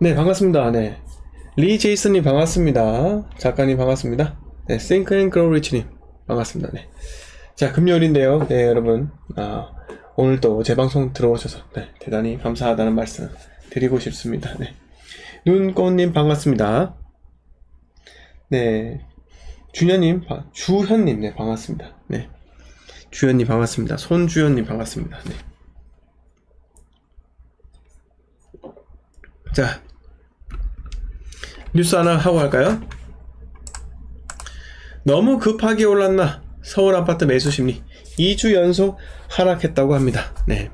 네, 반갑습니다. 네. 리 제이슨님 반갑습니다. 작가님 반갑습니다. 네, 싱크앤 그로리치님 반갑습니다. 네. 자, 금요일인데요. 네, 여러분. 아, 오늘 또제 방송 들어오셔서 네, 대단히 감사하다는 말씀 드리고 싶습니다. 네. 눈꽃님 반갑습니다. 네. 준현님, 바- 주현님, 네, 반갑습니다. 네. 주현님 반갑습니다. 손주현님 반갑습니다. 네. 자, 뉴스 하나 하고 할까요? 너무 급하게 올랐나? 서울 아파트 매수 심리 2주 연속 하락했다고 합니다. 네.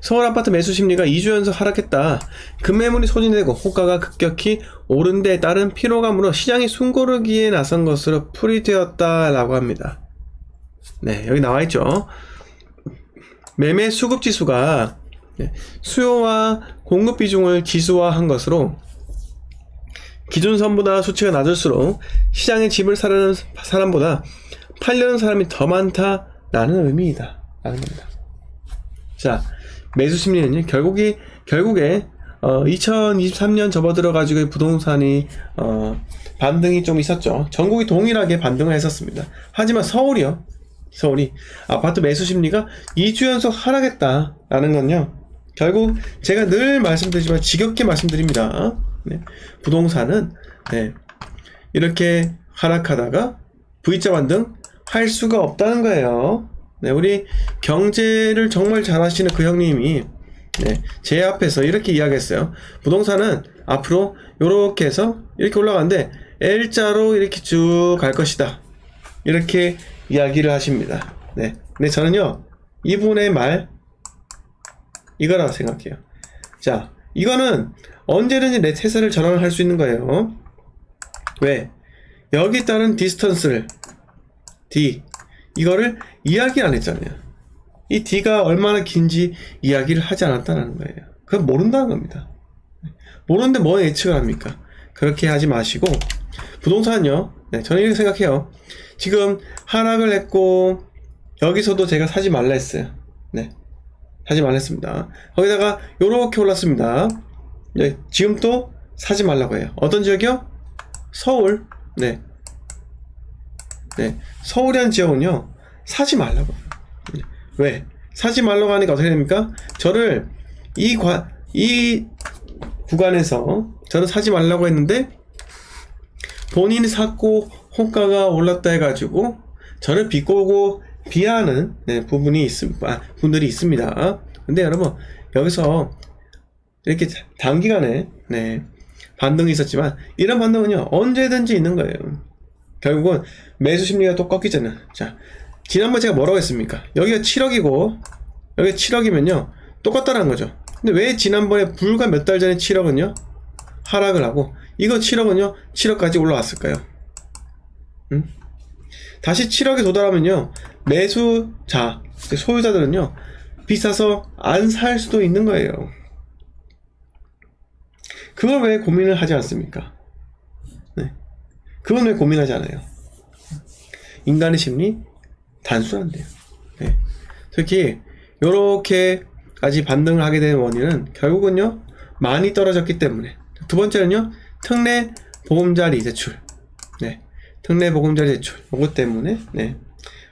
서울 아파트 매수 심리가 2주 연속 하락했다. 급매물이 소진되고 호가가 급격히 오른 데에 따른 피로감으로 시장이 숨고르기에 나선 것으로 풀이되었다라고 합니다. 네, 여기 나와 있죠. 매매 수급 지수가 네, 수요와 공급 비중을 지수화한 것으로 기준 선보다 수치가 낮을수록 시장에 집을 사려는 사람보다 팔려는 사람이 더 많다라는 의미이다. 라는 겁니다. 자, 매수 심리는요, 결국이, 결국에, 어, 2023년 접어들어가지고 부동산이, 어, 반등이 좀 있었죠. 전국이 동일하게 반등을 했었습니다. 하지만 서울이요. 서울이 아파트 매수 심리가 2주 연속 하락했다라는 건요. 결국 제가 늘 말씀드리지만 지겹게 말씀드립니다. 네. 부동산은 네. 이렇게 하락하다가 V자 반등 할 수가 없다는 거예요. 네, 우리 경제를 정말 잘하시는 그 형님이 네, 제 앞에서 이렇게 이야기했어요. 부동산은 앞으로 이렇게 해서 이렇게 올라가는데 L자로 이렇게 쭉 갈 것이다. 이렇게 이야기를 하십니다. 네. 근데 저는요, 이분의 말, 이거라고 생각해요. 자, 이거는 언제든지 내 태세를 전환할 수 있는 거예요. 왜? 여기 따른 디스턴스를, D, 이거를 이야기 안 했잖아요. 이 D가 얼마나 긴지 이야기를 하지 않았다는 거예요. 그건 모른다는 겁니다. 모르는데 뭐 예측을 합니까? 그렇게 하지 마시고, 부동산은요, 네, 저는 이렇게 생각해요. 지금 하락을 했고, 여기서도 제가 사지 말라 했어요. 네. 사지 말라 했습니다. 거기다가 요렇게 올랐습니다. 네, 지금 또 사지 말라고 해요. 어떤 지역이요? 서울. 네. 네. 서울이라는 지역은요, 사지 말라고. 네. 왜? 사지 말라고 하니까 어떻게 됩니까? 저를 이 관, 이 구간에서 저는 사지 말라고 했는데, 본인이 샀고 호가가 올랐다 해가지고 저를 비꼬고 비하하는 네, 부분이 있습 아, 분들이 있습니다. 근데 여러분 여기서 이렇게 단기간에 네, 반등이 있었지만 이런 반등은요 언제든지 있는 거예요. 결국은 매수 심리가 또 꺾이잖아요. 자 지난번 제가 뭐라고 했습니까? 여기가 7억이고 여기가 7억이면요 똑같다는 거죠. 근데 왜 지난번에 불과 몇 달 전에 7억은요 하락을 하고 이거 7억은요 7억까지 올라왔을까요? 응? 다시 7억에 도달하면요 매수자 소유자들은요 비싸서 안 살 수도 있는 거예요. 그걸 왜 고민을 하지 않습니까? 네. 그건 왜 고민하지 않아요? 인간의 심리 단순한데요. 네. 특히 요렇게까지 반등을 하게 된 원인은 결국은요 많이 떨어졌기 때문에 두 번째는요 특례 보금자리 대출 네 특례 보금자리 대출 이것 때문에 네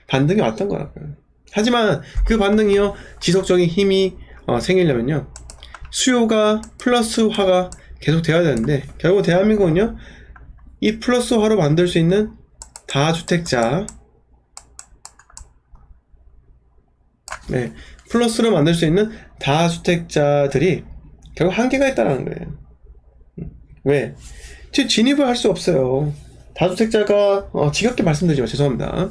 반등이 왔던 거라고요 하지만 그 반등이요 지속적인 힘이 어, 생기려면요 수요가 플러스 화가 계속 돼야 되는데 결국 대한민국은요 이 플러스 화로 만들 수 있는 다주택자 네 플러스로 만들 수 있는 다주택자들이 결국 한계가 있다는 거예요 왜? 지- 진입을 할 수 없어요. 다주택자가 어, 지겹게 말씀드리지만 죄송합니다.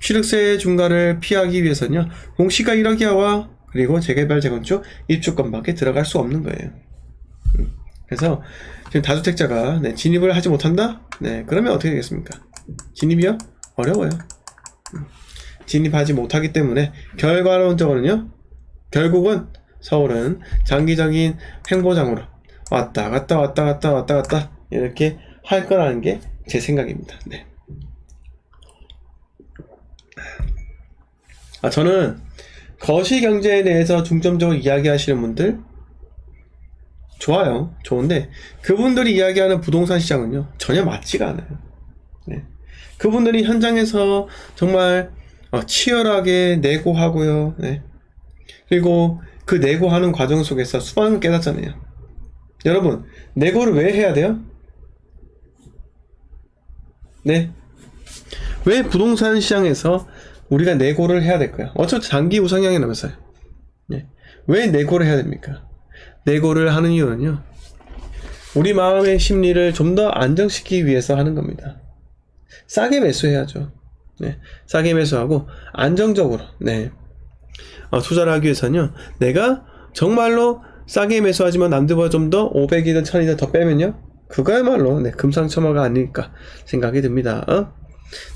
취득세 중과를 피하기 위해서는요. 공시가 1억 이하와 그리고 재개발 재건축 입주권밖에 들어갈 수 없는 거예요. 음, 그래서 지금 다주택자가 네, 진입을 하지 못한다? 네, 그러면 어떻게 되겠습니까? 진입이요? 어려워요. 음, 진입하지 못하기 때문에 결과론적으로는요. 결국은 서울은 장기적인 행보장으로 왔다 갔다 왔다 갔다 왔다 갔다 이렇게 할 거라는 게 제 생각입니다. 네. 아 저는 거시 경제에 대해서 중점적으로 이야기하시는 분들 좋아요. 좋은데 그분들이 이야기하는 부동산 시장은요 전혀 맞지가 않아요. 네. 그분들이 현장에서 정말 어, 치열하게 내고하고요. 네. 그리고 그 내고하는 과정 속에서 수많은 깨닫잖아요. 여러분 내고를 왜 해야 돼요? 네. 왜 부동산 시장에서 우리가 내고를 해야 될까요? 어차피 장기 우상향이 나면서요. 네. 왜 내고를 해야 됩니까? 내고를 하는 이유는요. 우리 마음의 심리를 좀 더 안정시키기 위해서 하는 겁니다. 싸게 매수해야죠. 네. 싸게 매수하고 안정적으로 네. 어, 투자를 하기 위해서는요. 내가 정말로 싸게 매수하지만 남들보다 좀 더 500이든 1000이든 더 빼면요. 그거야말로 네, 금상첨화가 아닐까 생각이 듭니다. 어?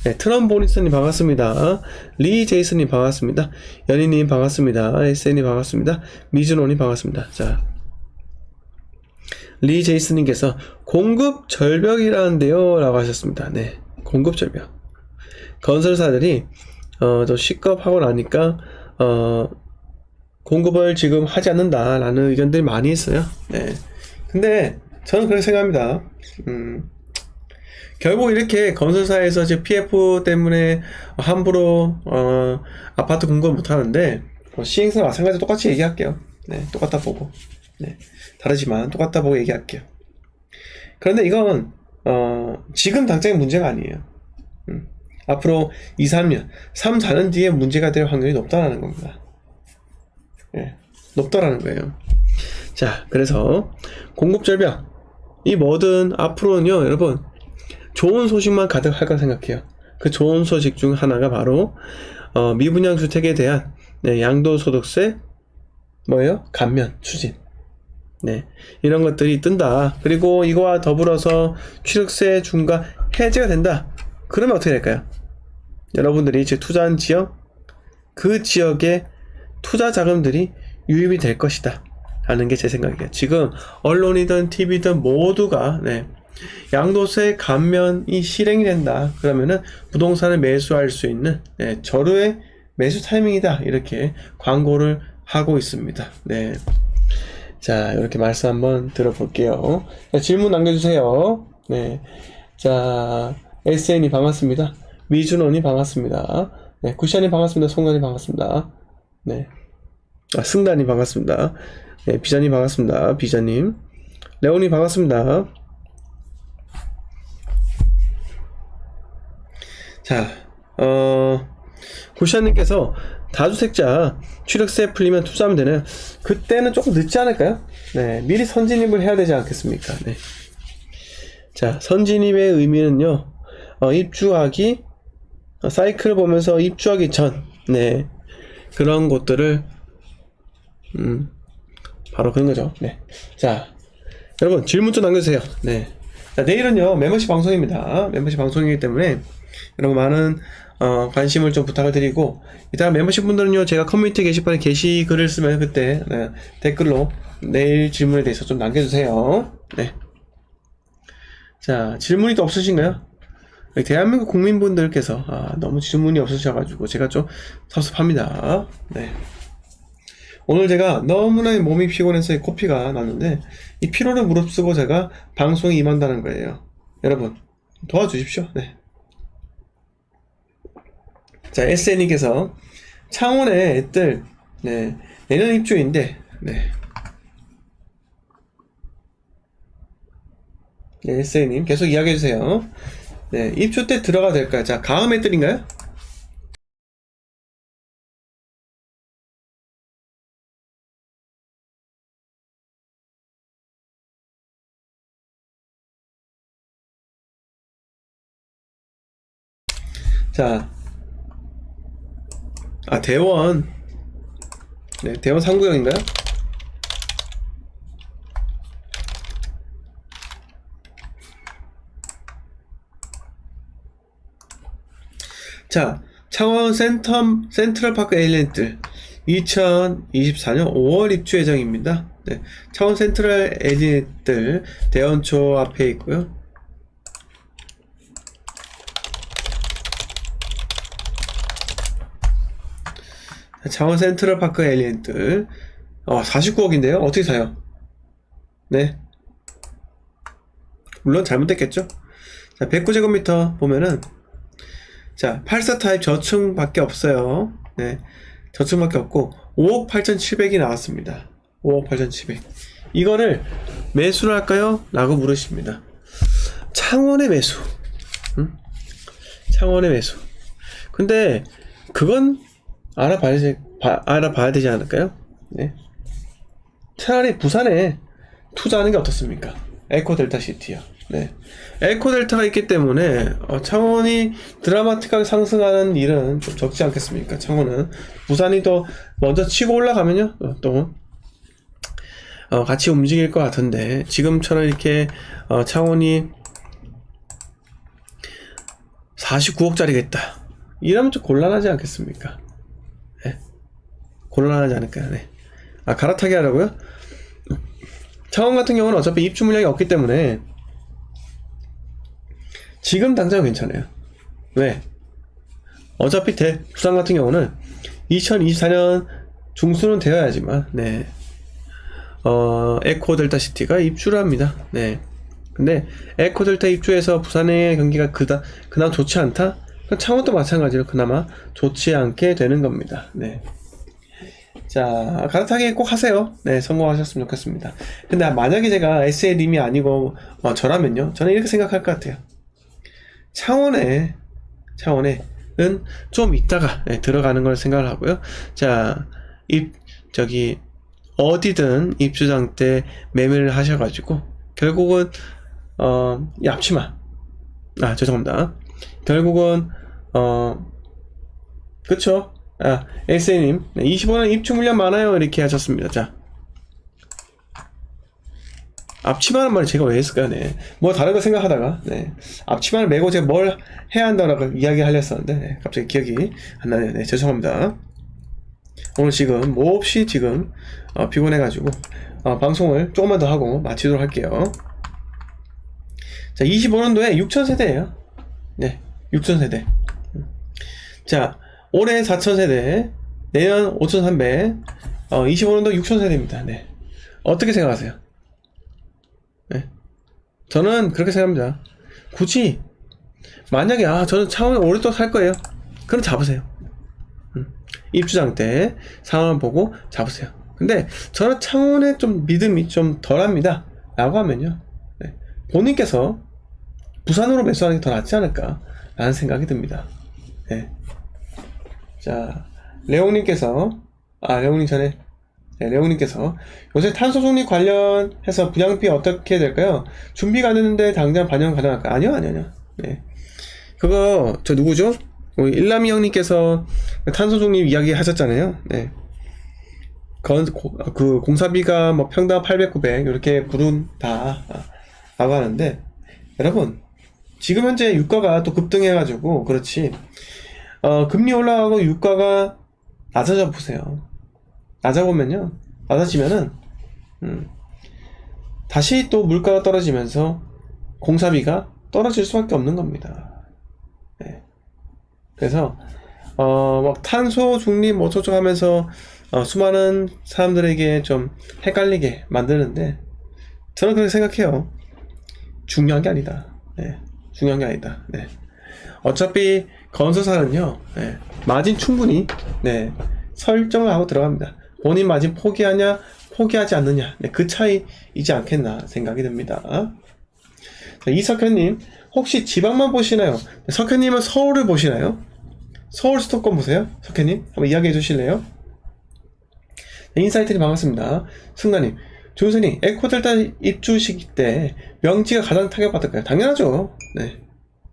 네, 트럼보니스님 반갑습니다. 리 제이슨님 반갑습니다. 연희님 반갑습니다. 에세님 반갑습니다. 미준호님 반갑습니다. 자, 리 제이슨님께서 공급 절벽이라는데요, 라고 하셨습니다. 네, 공급 절벽. 건설사들이 어, 좀 시급하고 나니까 어, 공급을 지금 하지 않는다 라는 의견들이 많이 있어요. 네, 근데 저는 그렇게 생각합니다. 음. 결국 이렇게 건설사에서 이제 PF 때문에 함부로 어, 아파트 공급 못 하는데 어, 시행사 마찬가지 똑같이 얘기할게요. 네, 똑같다 보고. 네, 다르지만 똑같다 보고 얘기할게요. 그런데 이건 어, 지금 당장의 문제가 아니에요. 음, 앞으로 2, 3년, 3, 4년 뒤에 문제가 될 확률이 높다라는 겁니다. 예, 높다라는 거예요. 자, 그래서 공급 절벽 이 뭐든 앞으로는요, 여러분 좋은 소식만 가득할 까 생각해요. 그 좋은 소식 중 하나가 바로 어, 미분양 주택에 대한 네, 양도소득세 뭐예요? 감면 추진. 네, 이런 것들이 뜬다. 그리고 이거와 더불어서 취득세 중과 해제가 된다. 그러면 어떻게 될까요? 여러분들이 지금 투자한 지역, 그 지역의 투자 자금들이 유입이 될 것이다. 라는 게 제 생각이에요. 지금 언론이든 TV든 모두가 네, 양도세 감면이 실행이 된다. 그러면은 부동산을 매수할 수 있는 네, 절호의 매수 타이밍이다. 이렇게 광고를 하고 있습니다. 네. 자, 이렇게 말씀 한번 들어볼게요. 자, 질문 남겨주세요. 네. 자, SN이 반갑습니다. 미준원이 반갑습니다. 네, 쿠션이 반갑습니다. 송관이 반갑습니다. 네. 아, 승단이 반갑습니다. 네, 비자님 반갑습니다. 비자님. 레온이 반갑습니다. 자, 어, 고시아님께서 다주택자 취득세 풀리면 투자하면 되나요? 그때는 조금 늦지 않을까요? 네, 미리 선진입을 해야 되지 않겠습니까? 네. 자, 선진입의 의미는요, 어, 입주하기, 어, 사이클을 보면서 입주하기 전, 네, 그런 것들을, 음, 바로 그런 거죠. 네. 자, 여러분, 질문 좀 남겨주세요. 네. 자, 내일은요, 멤버십 방송입니다. 멤버십 방송이기 때문에, 여러분 많은 어, 관심을 좀 부탁을 드리고 이따 멤버십 분들은요 제가 커뮤니티 게시판에 게시글을 쓰면 그때 네, 댓글로 내일 질문에 대해서 좀 남겨주세요. 네. 자 질문이 또 없으신가요? 대한민국 국민분들께서 아, 너무 질문이 없으셔가지고 제가 좀 섭섭합니다. 네. 오늘 제가 너무나 몸이 피곤해서 코피가 났는데 이 피로를 무릅쓰고 제가 방송에 임한다는 거예요. 여러분 도와주십시오. 네. 자, SN님께서 창원의 애들, 네, 내년 입주인데, 네. 네, SN님 계속 이야기해 주세요. 네, 입주 때 들어가 될까요? 자, 가을 애들인가요? 자, 아 대원 네 대원 상구역인가요? 자 창원 센텀 센트럴파크 에일랜드 2024년 5월 입주 예정입니다. 네, 창원 센트럴 에일랜드 대원초 앞에 있고요. 창원 센트럴파크 엘리엔트 어, 49억인데요? 어떻게 사요? 네. 물론 잘못됐겠죠. 자, 109제곱미터 보면은 자, 84 타입 저층밖에 없어요. 네. 저층밖에 없고 5억 8,700이 나왔습니다. 5억 8,700. 이거를 매수를 할까요? 라고 물으십니다. 창원의 매수. 응? 창원의 매수. 근데 그건 알아봐야지 봐- 알아봐야 되지 않을까요? 네. 차라리 부산에 투자하는 게 어떻습니까? 에코 델타 시티요. 네. 에코 델타가 있기 때문에 어, 창원이 드라마틱하게 상승하는 일은 좀 적지 않겠습니까? 창원은 부산이 더 먼저 치고 올라가면요 어, 또 어, 같이 움직일 것 같은데 지금처럼 이렇게 어, 창원이 49억짜리겠다 이러면 좀 곤란하지 않겠습니까? 네. 곤란하지 않을까요? 네. 아 갈아타게 하라고요? 창원 같은 경우는 어차피 입주 물량이 없기 때문에 지금 당장 괜찮아요. 왜? 어차피 대, 부산 같은 경우는 2024년 중순은 되어야지만, 네. 어, 에코 델타 시티가 입주를 합니다. 네. 근데 에코 델타 입주해서 부산의 경기가 그다, 그나마 좋지 않다? 창원도 마찬가지로 그나마 좋지 않게 되는 겁니다. 네. 자, 갈아타기 꼭 하세요. 네, 성공하셨으면 좋겠습니다. 근데 만약에 제가 SL님이 아니고 어, 저라면요. 저는 이렇게 생각할 것 같아요. 창원에, 창원에는 좀 있다가 네, 들어가는 걸 생각을 하고요. 자, 입, 저기, 어디든 입주장 때 매매를 하셔가지고, 결국은, 어, 이 앞치마. 아, 죄송합니다. 결국은, 어, 그쵸? 아, SA님, 25년 입주 물량 많아요. 이렇게 하셨습니다. 자. 앞치마는 말을 제가 왜 했을까요? 네. 뭐 다른 거 생각하다가, 네. 앞치마를 메고 제가 뭘 해야 한다라고 이야기 하려 했었는데, 네. 갑자기 기억이 안 나네요. 네. 죄송합니다. 오늘 지금 몹시 지금, 어, 피곤해가지고, 어, 방송을 조금만 더 하고 마치도록 할게요. 자, 25년도에 6,000세대예요 네. 6,000세대. 자, 올해 4,000세대, 내년 5,300, 어, 25년도 6,000세대입니다. 네. 어떻게 생각하세요? 네. 저는 그렇게 생각합니다. 굳이, 만약에, 아, 저는 창원에 오랫동안 살 거예요. 그럼 잡으세요. 음. 입주장 때 상황을 보고 잡으세요. 근데 저는 창원에 좀 믿음이 좀 덜합니다. 라고 하면요. 네. 본인께서 부산으로 매수하는 게 더 낫지 않을까? 라는 생각이 듭니다. 네. 자, 레옹님께서, 아, 레옹님 전에, 네, 레옹님께서, 요새 탄소 중립 관련해서 분양비 어떻게 될까요? 준비가 안 됐는데 당장 반영 가능할까요? 아니요, 아니요, 아니요. 네. 그거, 저 누구죠? 우리 일남이 형님께서 탄소 중립 이야기 하셨잖아요. 네. 건, 고- 그 공사비가 뭐 평당 800, 900 이렇게 부른다 라고 하는데 여러분 지금 현재 유가가 또 급등해가지고 그렇지 어, 금리 올라가고 유가가 낮아져 보세요. 낮아 보면요. 낮아지면은, 음, 다시 또 물가가 떨어지면서 공사비가 떨어질 수밖에 없는 겁니다. 네. 그래서, 어, 막 탄소 중립 뭐 어쩌고 하면서, 어, 수많은 사람들에게 좀 헷갈리게 만드는데, 저는 그렇게 생각해요. 중요한 게 아니다. 네. 중요한 게 아니다. 네. 어차피 건설사는요, 네, 마진 충분히 네, 설정을 하고 들어갑니다. 본인 마진 포기하냐, 포기하지 않느냐, 네, 그 차이이지 않겠나 생각이 듭니다. 자, 이석현님, 혹시 지방만 보시나요? 석현님은 서울을 보시나요? 서울 수도권 보세요, 석현님. 한번 이야기해 주실래요? 네, 인사이트님 반갑습니다. 승나님, 조선이 에코델타 입주 시기 때 명지가 가장 타격받을까요? 당연하죠. 네,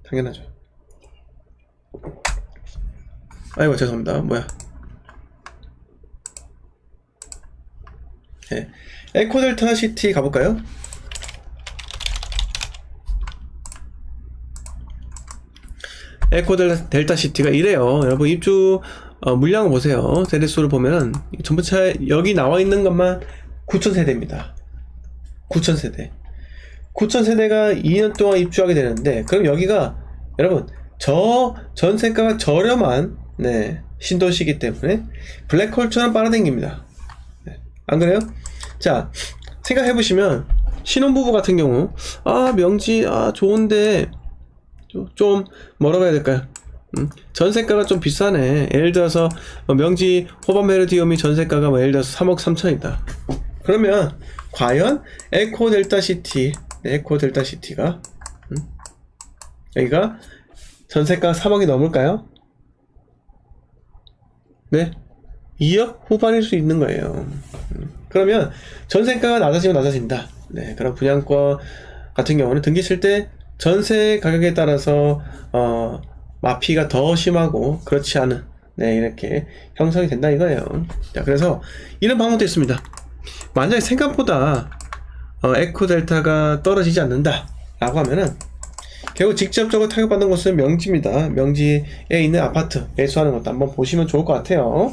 당연하죠. 아이고 죄송합니다. 뭐야? 네. 에코델타 시티 가볼까요? 에코델타 시티가 이래요. 여러분 입주 어, 물량을 보세요. 세대수를 보면은 전부 차 여기 나와 있는 것만 9천 세대입니다. 9천 세대. 9천 세대가 2년 동안 입주하게 되는데 그럼 여기가 여러분 저 전세가가 저렴한 네, 신도시이기 때문에 블랙홀처럼 빨아당깁니다. 네, 안 그래요? 자 생각해 보시면 신혼부부 같은 경우 아 명지 아 좋은데 좀- 좀 뭐라고 해야 될까요? 음, 전세가가 좀 비싸네. 예를 들어서 뭐 명지 호반 메르디움이 전세가가 뭐 예를 들어서 3억 3천이다. 그러면 과연 에코 델타 시티, 네, 에코 델타 시티가 음, 여기가 전세가 3억이 넘을까요? 네, 2억 후반일 수 있는 거예요. 음, 그러면 전세가가 낮아지면 낮아진다. 네, 그럼 분양권 같은 경우는 등기 칠 때 전세 가격에 따라서 어, 마피가 더 심하고 그렇지 않은 네 이렇게 형성이 된다 이거예요. 자 그래서 이런 방법도 있습니다. 만약에 생각보다 어, 에코 델타가 떨어지지 않는다라고 하면은 결국 직접적으로 타격받는 곳은 명지입니다. 명지에 있는 아파트 매수하는 것도 한번 보시면 좋을 것 같아요.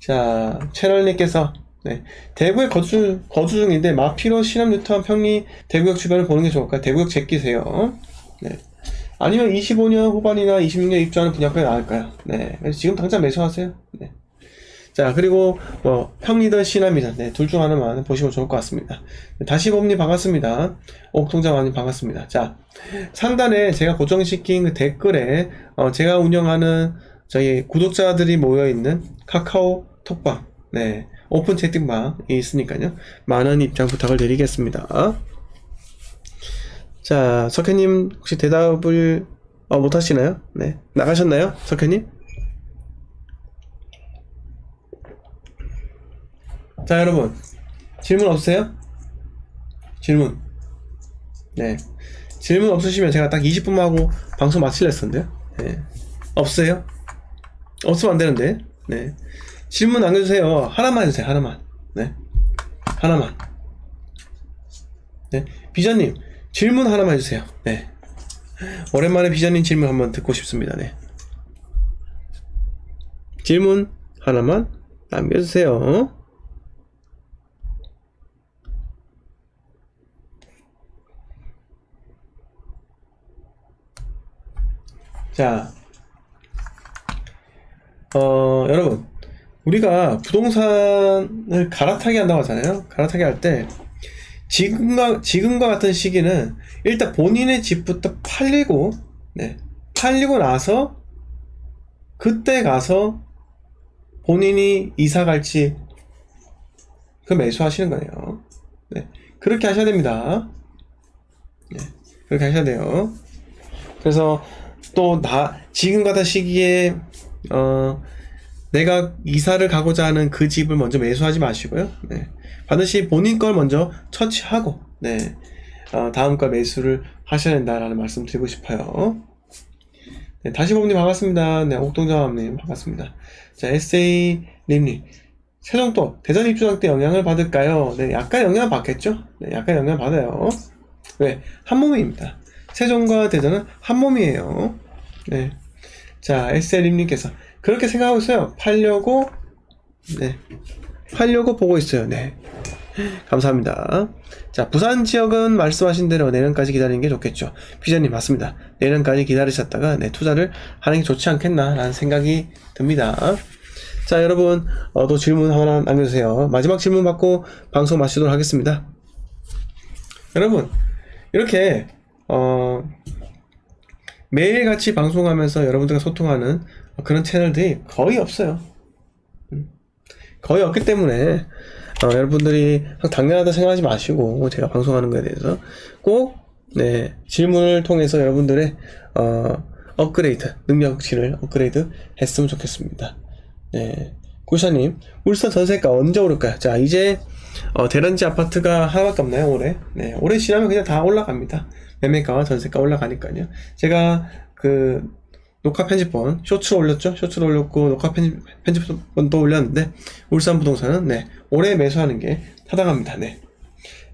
자, 채널님께서 네, 대구에 거주, 거주 중인데 마피로 신암 뉴턴 평리 대구역 주변을 보는 게 좋을까요? 대구역 제끼세요. 네. 아니면 25년 후반이나 26년 입주하는 분양가가 나을까요? 네. 지금 당장 매수하세요. 네. 자, 그리고 뭐 평리든 신암이든 네, 둘 중 하나만 보시면 좋을 것 같습니다. 다시 봅니 반갑습니다. 옥통장님 반갑습니다. 자, 상단에 제가 고정시킨 그 댓글에 어, 제가 운영하는 저희 구독자들이 모여 있는 카카오 톡방, 네, 오픈 채팅방이 있으니까요. 많은 입장 부탁을 드리겠습니다. 자, 석현님 혹시 대답을 어, 못 하시나요? 네, 나가셨나요, 석현님? 자, 여러분 질문 없으세요? 질문. 네. 질문 없으시면 제가 딱 20분만 하고 방송 마칠라 했었는데요. 네. 없어요? 없으면 안 되는데. 네. 질문 남겨주세요. 하나만 해주세요. 하나만. 네. 하나만. 네. 비자님, 질문 하나만 해주세요. 네. 오랜만에 비자님 질문 한번 듣고 싶습니다. 네. 질문 하나만 남겨주세요. 자, 어, 여러분, 우리가 부동산을 갈아타게 한다고 하잖아요. 갈아타게 할 때, 지금과, 지금과 같은 시기는 일단 본인의 집부터 팔리고, 네, 팔리고 나서, 그때 가서 본인이 이사 갈지, 그 매수하시는 거예요. 네, 그렇게 하셔야 됩니다. 네, 그렇게 하셔야 돼요. 그래서 또 나 지금 같은 시기에 어 내가 이사를 가고자 하는 그 집을 먼저 매수하지 마시고요. 네. 반드시 본인 걸 먼저 처치하고 네. 어, 다음 걸 매수를 하셔야 된다라는 말씀 드리고 싶어요. 네, 다시 봄님 반갑습니다. 네, 옥동자님 반갑습니다. 자, 에세이 님님. 세종도 대전 입주장 때 영향을 받을까요? 네, 약간 영향 받겠죠? 네, 약간 영향 받아요. 왜? 한 몸입니다. 세종과 대전은 한 몸이에요. 네. 자, SL님께서 그렇게 생각하고 있어요. 팔려고, 네. 팔려고 보고 있어요. 네. 감사합니다. 자, 부산 지역은 말씀하신 대로 내년까지 기다리는 게 좋겠죠. 피자님 맞습니다. 내년까지 기다리셨다가 네, 투자를 하는 게 좋지 않겠나라는 생각이 듭니다. 자, 여러분, 어, 또 질문 하나 남겨주세요. 마지막 질문 받고 방송 마치도록 하겠습니다. 여러분, 이렇게 어, 매일같이 방송하면서 여러분들과 소통하는 그런 채널들이 거의 없어요. 음, 거의 없기 때문에 어, 여러분들이 당연하다 생각하지 마시고 제가 방송하는 거에 대해서 꼭 네, 질문을 통해서 여러분들의 어, 업그레이드 능력치를 업그레이드 했으면 좋겠습니다. 네, 구샤님 울산 전세가 언제 오를까요? 자 이제 어, 대란지 아파트가 하나밖에 없나요 올해? 네, 올해 지나면 그냥 다 올라갑니다. 매매가와 전세가 올라가니까요. 제가 그 녹화 편집본 쇼츠로 올렸죠. 쇼츠로 올렸고 녹화 편집, 편집본도 올렸는데 울산 부동산은 네 올해 매수하는 게 타당합니다. 네.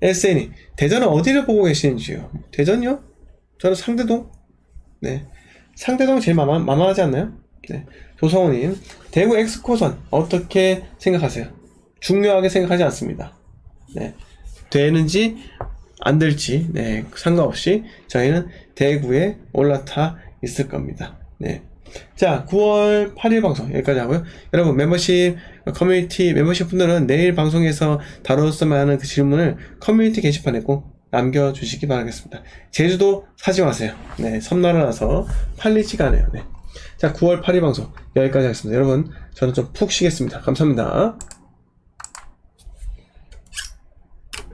SN이 대전은 어디를 보고 계시는지요? 대전요? 저는 상대동. 네. 상대동 제일 마마, 마마하지 않나요? 네. 조성우님 대구 엑스코선 어떻게 생각하세요? 중요하게 생각하지 않습니다. 네. 되는지 안 될지 네, 상관없이 저희는 대구에 올라타 있을 겁니다. 네. 자, 9월 8일 방송 여기까지 하고요. 여러분 멤버십 커뮤니티 멤버십 분들은 내일 방송에서 다뤘으면 하는 그 질문을 커뮤니티 게시판에 꼭 남겨주시기 바라겠습니다. 제주도 사지 마세요. 네, 섬나라라서 팔리지가 않아요. 네. 자, 9월 8일 방송 여기까지 하겠습니다. 여러분, 저는 좀 푹 쉬겠습니다. 감사합니다.